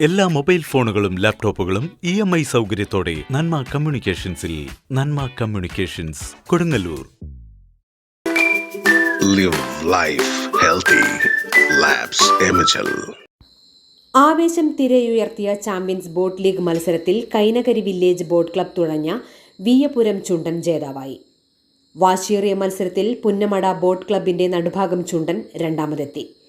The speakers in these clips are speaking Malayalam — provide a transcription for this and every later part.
എല്ലാ മൊബൈൽ ഫോണുകളും ലാപ്ടോപ്പുകളും ഇ എം ഐ സൗകര്യത്തോടെ Nanma കമ്മ്യൂണിക്കേഷൻസിൽ Nanma communications Kodungallur. Live life healthy. ആവേശം തിരയുയർത്തിയ ചാമ്പ്യൻസ് ബോട്ട് ലീഗ് മത്സരത്തിൽ കൈനകരി വില്ലേജ് ബോട്ട് ക്ലബ് തുടങ്ങിയ വിയപുരം ചുണ്ടൻ ജേതാവായി. വാശിയേറിയ മത്സരത്തിൽ പുന്നമട ബോട്ട് ക്ലബിന്റെ നടുഭാഗം ചുണ്ടൻ രണ്ടാമതെത്തി.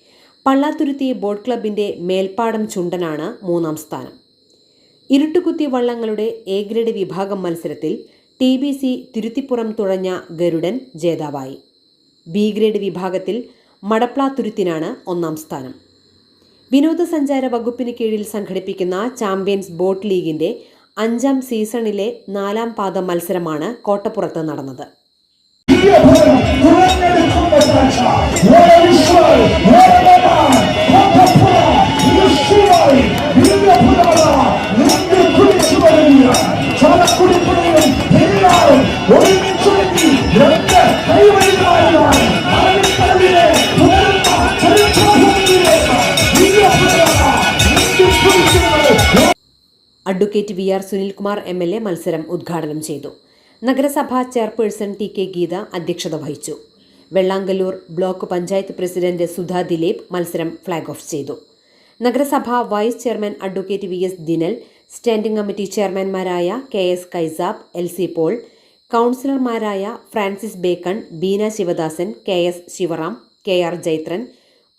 പള്ളാത്തുരുത്തി ബോട്ട് ക്ലബിന്റെ മേൽപ്പാടം ചുണ്ടനാണ് മൂന്നാം സ്ഥാനം. ഇരുട്ടുകുത്തി വള്ളങ്ങളുടെ എ ഗ്രേഡ് വിഭാഗം മത്സരത്തിൽ ടി ബി സി തിരുത്തിപ്പുറം തുഴഞ്ഞ ഗരുഡൻ ജേതാവായി. ബി ഗ്രേഡ് വിഭാഗത്തിൽ മടപ്ലാത്തുരുത്തിനാണ് ഒന്നാം സ്ഥാനം. വിനോദസഞ്ചാര വകുപ്പിന് കീഴിൽ സംഘടിപ്പിക്കുന്ന ചാമ്പ്യൻസ് ബോട്ട് ലീഗിന്റെ അഞ്ചാം സീസണിലെ നാലാം പാദ മത്സരമാണ് കോട്ടപ്പുറത്ത് നടന്നത്. Advocate V R Sunilkumar M L A മത്സരം ഉദ്ഘാടനം ചെയ്തു. നഗരസഭാ ചെയർപേഴ്സൺ ടി കെ ഗീത അധ്യക്ഷത വഹിച്ചു. വെള്ളാങ്കല്ലൂർ ബ്ലോക്ക് പഞ്ചായത്ത് പ്രസിഡന്റ് സുധാ ദിലീപ് മത്സരം ഫ്ളാഗ് ഓഫ് ചെയ്തു. നഗരസഭാ vice chairman advocate V S Dinal standing committee ചെയർമാൻമാരായ K S Kaisab L C Paul കൗൺസിലർമാരായ Francis Bacon Beena Sivadasan K S Sivaram K R Jaithran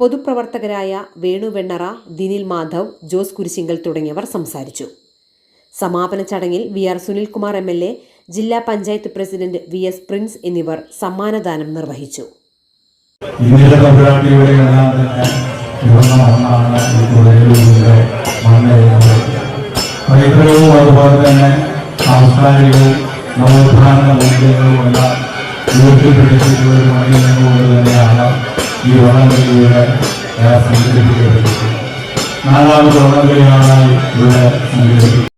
പൊതുപ്രവർത്തകരായ Venu Vennara Dinil Madhav Jose Kurisingal തുടങ്ങിയവർ സംസാരിച്ചു. സമാപന ചടങ്ങിൽ V R Sunilkumar M L A ജില്ലാ panchayat president V S Prince എന്നിവർ സമ്മാനദാനം നിർവഹിച്ചു. സാംസ്കാരികവും നവോത്ഥാന മൂല്യങ്ങളും എല്ലാം ഉയർത്തിപ്പിടിച്ചിട്ടുള്ള ഒരു മണ്ണിൽ കൊണ്ട് തന്നെയാണ് ഈ വള്ളംകളിയുടെ സംഘടിപ്പിക്കപ്പെട്ടത് നാലാമത് വള്ളംകളിയാണ് ഇവിടെ സംഘടിപ്പിക്കുന്നത്.